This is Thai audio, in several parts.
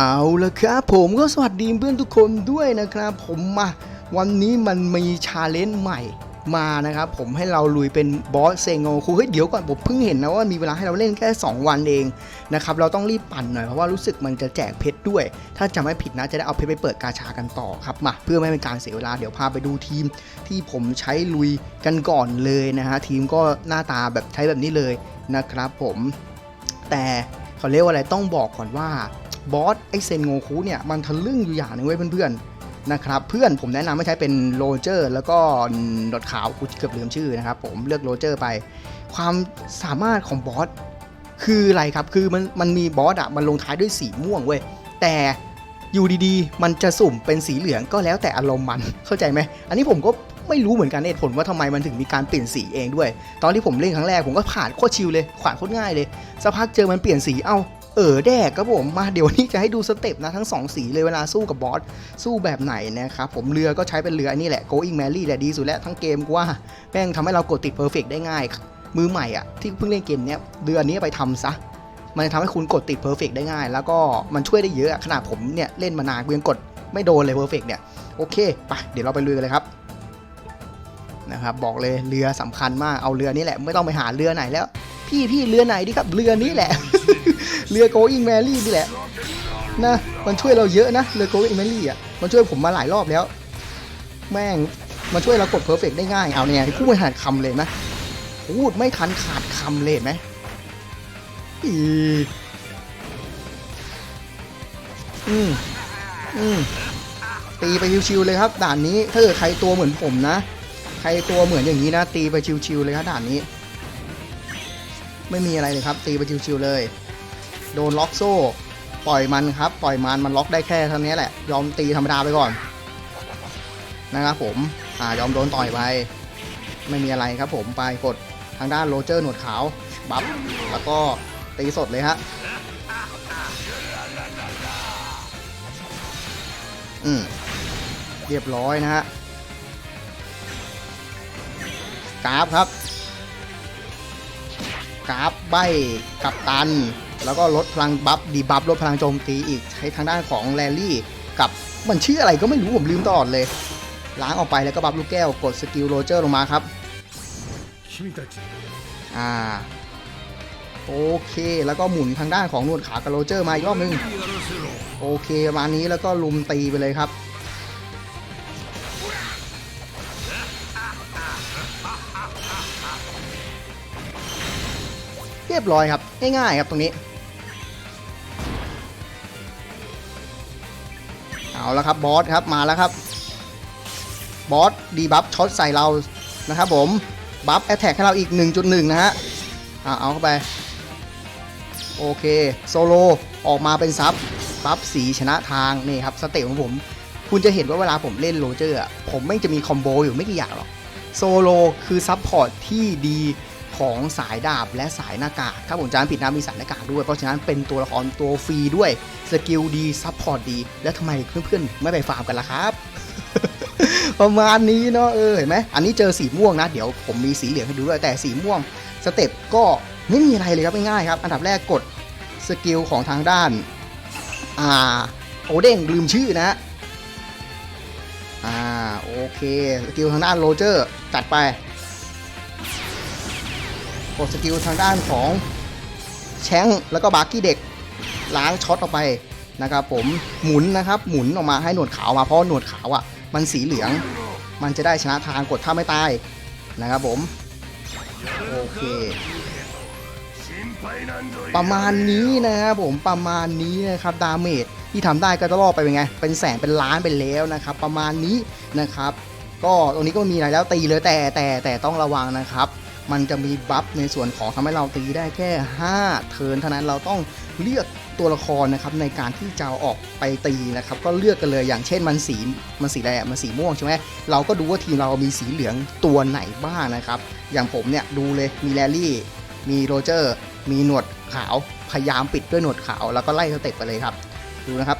เอาละครับผมก็สวัสดีเพื่อนทุกคนด้วยนะครับ ผมมาวันนี้มันมีชาเลนจ์ใหม่มานะครับผมให้เราลุยเป็นบอสเซงโงคูเฮ้ยเดี๋ยวก่อนผมเพิ่งเห็นนะว่ามีเวลาให้เราเล่นแค่ 2 วันเองนะครับเราต้องรีบปั่นหน่อยเพราะว่ารู้สึกมันจะแจกเพชรด้วย ถ้าจำไม่ผิดนะจะได้เอาเพชรไปเปิดกาชากันต่อครับมาเพื่อไม่ให้เป็นการเสียเวลาเดี๋ยวพาไปดูทีมที่ผมใช้ลุยกันก่อนเลยนะฮะทีมก็หน้าตาแบบใช้แบบนี้เลยนะครับผมแต่เขาเรียกว่าอะไรต้องบอกก่อนว่า บอสไอเซนโงคุเนี่ยมันทะลึ่งอยู่อย่างหนึงเว้ยเพื่อนๆนะครับเพื่อนผมแนะนำให้ใช้เป็นโรเจอร์แล้วก็ดอทขาวกูเกือบลืมชื่อนะครับผมเลือกโรเจอร์ไป ความสามารถของบอสคืออะไรครับคือมันมันมีบอสอะมันลงท้ายด้วยสีม่วงเว้ยแต่อยู่ดีๆ มันจะสุ่มเป็นสีเหลืองก็แล้วแต่อารมณ์มันเข้าใจไหมอันนี้ผมก็ไม่รู้เหมือนกันเหตุผลว่าทำไมมันถึงมีการเปลี่ยนสีเองด้วย ตอนที่ผมเล่นครั้งแรกผมก็ผ่านโคตรชิลเลยผ่านโคตรง่ายเลยสักพักเจอมันเปลี่ยนสีเอ้า เออแดกครับผมมาเดี๋ยวนี้จะให้ดูสเต็ปนะทั้ง 2 สีเลยเวลาสู้กับบอสสู้แบบไหนนะครับผมเรือก็ใช้เป็นเรืออันนี้แหละ Going Merry แหละดีสุดแล้วทั้งเกมว่าแม่งทำให้เรากดติด Perfect ได้ง่าย มือใหม่อะที่เพิ่งเล่นเกมเนี้ยเรืออันนี้ไปทำซะมันจะทำให้คุณกดติด Perfect ได้ง่าย แล้วก็มันช่วยได้เยอะขนาดผมเนี่ยเล่นมานานกูยังกดไม่โดนเลย Perfect เนี่ยโอเคไปเดี๋ยวเราไปลุยกันเลยครับนะครับบอกเลยเรือสำคัญมากเอาเรือนี้แหละไม่ต้องไปหาเรือไหนแล้ว พี่พี่เรือไหนดีครับ เรือนี้แหละ เรือ going Mary นี่แหละนะมันช่วยเราเยอะนะเรือ going Mary อะมันช่วยผมมาหลายรอบแล้ว แม่งมันช่วยเรากด perfect ได้ง่ายเอาเนี่ยพูดไม่ทันคำเลยนะพูดไม่ทันขาดคำเลยเห็นไหมอีอืมอืมตีไปชิวๆเลยครับ ด่านนี้ถ้าเกิดใครตัวเหมือนผมนะ ใครตัวเหมือนอย่างนี้นะ ตีไปชิวๆเลยครับด่านนี้ ไม่มีอะไรเลยครับ ตีไปชิวๆเลย โดนล็อกโซ่ ปล่อยมันครับ ปล่อยมันมันล็อกได้แค่เท่านี้แหละ ยอมตีธรรมดาไปก่อนนะครับผมอ่ายอมโดนต่อยไป ไม่มีอะไรครับผมไปกดทางด้านโรเจอร์หนวดขาวบัฟแล้วก็ตีสดเลยฮะอืมเรียบร้อยนะฮะกราฟครับ กราฟใบกับตัน แล้วก็ลดพลังบัฟดีบัฟลดพลังโจมตีอีก ใช้ทางด้านของแรลลี่ กับมันชื่ออะไรก็ไม่รู้ผมลืมตลอดเลย ล้างออกไปแล้วก็บัฟลูกแก้วกดสกิลโรเจอร์ลงมาครับอ่าโอเค แล้วก็หมุนทางด้านของนวดขากับโรเจอร์มาอีกรอบนึง โอเคประมาณนี้แล้วก็ลุมตีไปเลยครับ เรียบร้อยครับ ง่ายๆครับตรงนี้ เอาแล้วครับบอสครับมาแล้วครับ บอสดีบัฟช็อตใส่เรานะครับผมบัฟแอตแทกให้เราอีก 1.1 นะฮะอ่าเอาเข้าไป โอเค โซโลออกมาเป็นซับบัฟสีชนะทาง นี่ครับ สเต็ปของผม คุณจะเห็นว่าเวลาผมเล่นโรเจอร์ผมไม่จะมีคอมโบอยู่ไม่กี่อย่างหรอก โซโลคือซับพอร์ตที่ดี ของสายดาบและสายหน้ากากถ้าผมจำไม่ผิดนะมีสายหน้ากากด้วย เพราะฉะนั้นเป็นตัวละครตัวฟรีด้วย สกิลดี ซับพอร์ตดี แล้วทำไมเพื่อนๆ ไม่ไปฟาร์มกันล่ะครับ ประมาณนี้เนาะเออเห็นไหมอันนี้เจอสีม่วงนะ เดี๋ยวผมมีสีเหลืองให้ดูด้วยแต่สีม่วงสเต็ปก็ไม่มีอะไรเลยครับง่ายๆครับ อันดับแรกกดสกิลของทางด้านอ่าโอเด้งลืมชื่อนะอ่าโอเคสกิลทางด้านโรเจอร์จัดไป กดสกิลทางด้านของแชงแล้วก็บาร์กี้เด็กล้างช็อตออกไปนะครับผมหมุนนะครับหมุนออกมาให้หนวดขาวมาเพราะหนวดขาวอะ่ะมันสีเหลือง มันจะได้ชนะทางกดท่าไม่ตายนะครับผมโอเคประมาณนี้นะครับผมประมาณนี้นะครับดาเมจที่ทำได้ก็จะล่อไปเป็นไง เป็นแสนเป็นล้านไปแล้วนะครับ ประมาณนี้นะครับ ก็ตรงนี้ก็มีอะไรแล้วตีเลยแต่แต่แต่ต้องระวังนะครับ มันจะมีบัฟในส่วนของทำให้เราตีได้แค่ 5 เทิร์นเท่านั้นเราต้องเลือกตัวละครนะครับในการที่จะออกไปตีนะครับก็เลือกกันเลยอย่างเช่นมันสีมันสีอะไรมันสีม่วงใช่ไหมเราก็ดูว่าทีมเรามีสีเหลืองตัวไหนบ้างนะครับอย่างผมเนี่ยดูเลยมีแรลลี่ มีโรเจอร์ มีหนวดขาวพยายามปิดด้วยหนวดขาวแล้วก็ไล่สเต็ปไปเลยครับดูนะครับ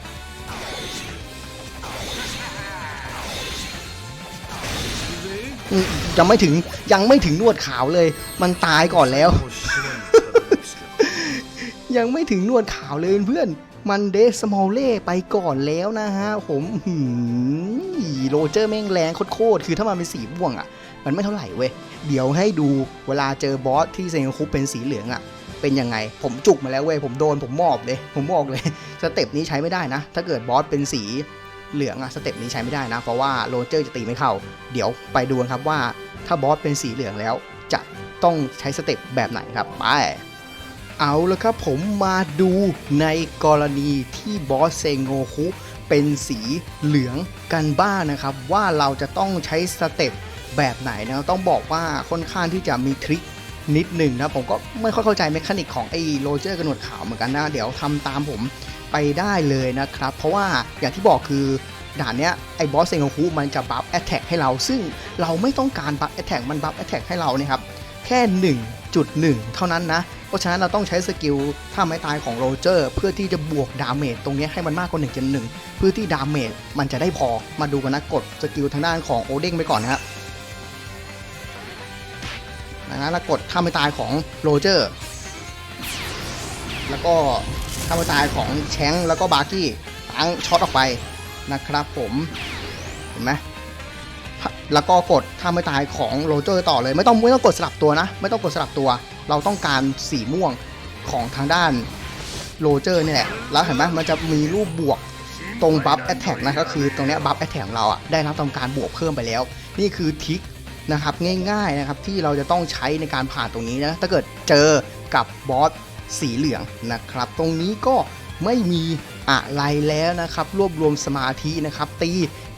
ยังไม่ถึงยังไม่ถึงนวดขาวเลย มันตายก่อนแล้ว ยังไม่ถึงนวดขาวเลยเพื่อนมันเดสมอลเล่ไปก่อนแล้วนะฮะผมโรเจอร์แม่งแรงโคตรคือถ้ามันเป็นสีบ่วงอะ มันไม่เท่าไหร่เว้ย เดี๋ยวให้ดูเวลาเจอบอสที่เซนคุปเป็นสีเหลืองอะ เป็นยังไง ผมจุกมาแล้วเว้ย ผมโดนผมมอบเลย ผมบอกเลย สเต็ปนี้ใช้ไม่ได้นะ ถ้าเกิดบอสเป็นสี เหลืองอะสเต็ปนี้ใช้ไม่ได้นะ เพราะว่าโรเจอร์จะตีไม่เข้า เดี๋ยวไปดูกันครับว่าถ้าบอสเป็นสีเหลืองแล้ว จะต้องใช้สเต็ปแบบไหนครับไปเอาละครับผมมาดูในกรณีที่บอสเซงโงคุเป็นสีเหลืองกันบ้างนะครับ ว่าเราจะต้องใช้สเต็ปแบบไหนนะต้องบอกว่าค่อนข้างที่จะมีทริคนิดหนึ่งนะผมก็ไม่ค่อยเข้าใจเมคานิกของไอ้โรเจอร์กระหนวดขาวเหมือนกันนะ เดี๋ยวทำตามผม ไปได้เลยนะครับ เพราะว่าอย่างที่บอกคือด่านเนี้ยไอ้บอสเซงโงคุมันจะบัฟแอตแทกให้เรา ซึ่งเราไม่ต้องการบัฟแอตแทกมันบัฟแอตแทกให้เราเนี่ยครับแค่ 1.1 เท่านั้นนะ เพราะฉะนั้นเราต้องใช้สกิลท่าไม้ตายของโรเจอร์ เพื่อที่จะบวกดาเมจตรงเนี้ยให้มันมากกว่า 1.1 เพื่อที่ดาเมจมันจะได้พอมาดูกันนะกดสกิลทางด้านของโอเด้งไปก่อนนะครับนะฮะแล้วกดท่าไม้ตายของโรเจอร์ แล้วก็ท่าไม้ตายของแชงแล้วก็บาร์กี้ตั้งช็อตออกไปนะครับผมเห็นไหมแล้วก็กดท่าไม่ตายของโรเจอร์ต่อเลย ไม่ต้องไม่ต้องกดสลับตัวนะ ไม่ต้องกดสลับตัว เราต้องการสีม่วงของทางด้านโรเจอร์นี่แหละแล้วเห็นไหมมันจะมีรูปบวกตรงบัฟแอตแทกนะก็คือตรงนี้บัฟแอตแทกของเราอะได้รับทำการบวกเพิ่มไปแล้ว นี่คือทริคนะครับง่ายๆนะครับที่เราจะต้องใช้ในการผ่านตรงนี้นะถ้าเกิดเจอกับบอส สีเหลืองนะครับ ตรงนี้ก็ไม่มีอะไรแล้วนะครับ รวบรวมสมาธินะครับ ตี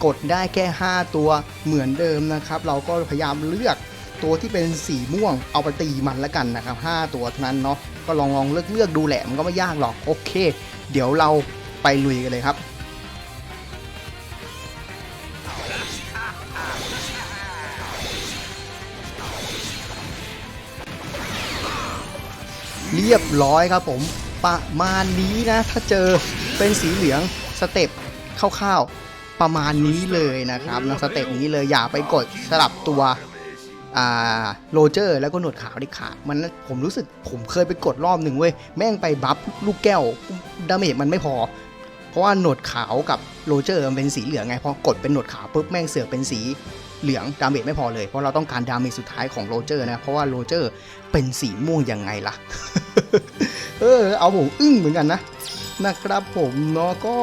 กดได้แค่ 5 ตัวเหมือนเดิมนะครับ เราก็พยายามเลือกตัวที่เป็นสีม่วงเอาไปตีมันแล้วกันนะครับ 5 ตัวเท่านั้นเนาะก็ลองลองเลือกเลือกดูแหละมันก็ไม่ยากหรอกโอเค เดี๋ยวเราไปลุยกันเลยครับ เรียบร้อยครับผมประมาณนี้นะ ถ้าเจอเป็นสีเหลืองสเต็ปคร่าวๆประมาณนี้เลยนะครับนะสเต็ปนี้เลยอย่าไปกดสลับตัวโรเจอร์แล้วก็หนวดขาวดิขามันผมรู้สึกผมเคยไปกดรอบหนึ่งเว้ยแม่งไปบัฟลูกแก้วดาเมจมันไม่พอ เพราะว่าหนวดขาวกับโรเจอร์มันเป็นสีเหลืองไงพอกดเป็นหนวดขาวปุ๊บแม่งเสือกเป็นสี เหลืองดาเมจไม่พอเลย เพราะเราต้องการดาเมจสุดท้ายของโรเจอร์นะ เพราะว่าโรเจอร์เป็นสีม่วงยังไงล่ะ เออ เอาผมอึ้งเหมือนกันนะ นะครับผมเนาะก็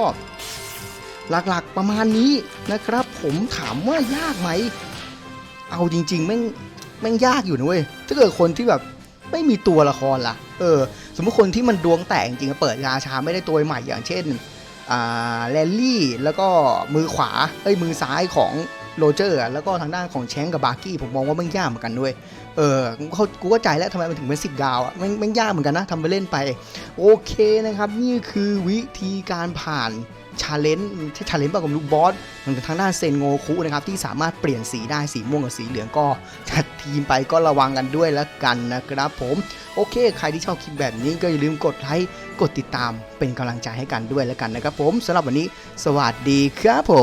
หลักๆประมาณนี้นะครับ ผมถามว่ายากไหม เอาจริง ๆ แม่งแม่งยากอยู่นะเว้ย ถ้าเกิดคนที่แบบไม่มีตัวละครล่ะ เออ สมมติคนที่มันดวงแตกจริงๆเปิดราชาไม่ได้ตัวใหม่อย่างเช่น อ่าแรลลี่ แล้วก็มือขวา เอ้ยมือซ้ายของ โรเจอร์อะแล้วก็ทางด้านของแชงกับบาร์กี้ผมมองว่าแม่ยากเหมือนกันด้วย เออเขากูก็ใจแล้วทำไมมันถึงเป็นสิบดาวอะแม่งแม่ยากเหมือนกันนะทำไปเล่นไป โอเคนะครับ นี่คือวิธีการผ่านชาเลนจ์ที่ชาเลนจ์ประกับลูกบอสมือนทางด้านเซนโงคุนะครับ ที่สามารถเปลี่ยนสีได้สีม่วงกับสีเหลืองก็จัดทีมไปก็ระวังกันด้วยแล้วกันนะครับผม โอเค ใครที่ชอบคลิปแบบนี้ก็อย่าลืมกดไลค์กดติดตามเป็นกำลังใจให้กันด้วยแล้วกันนะครับผมสำหรับวันนี้ สวัสดีครับผ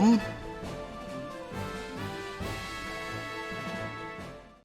ม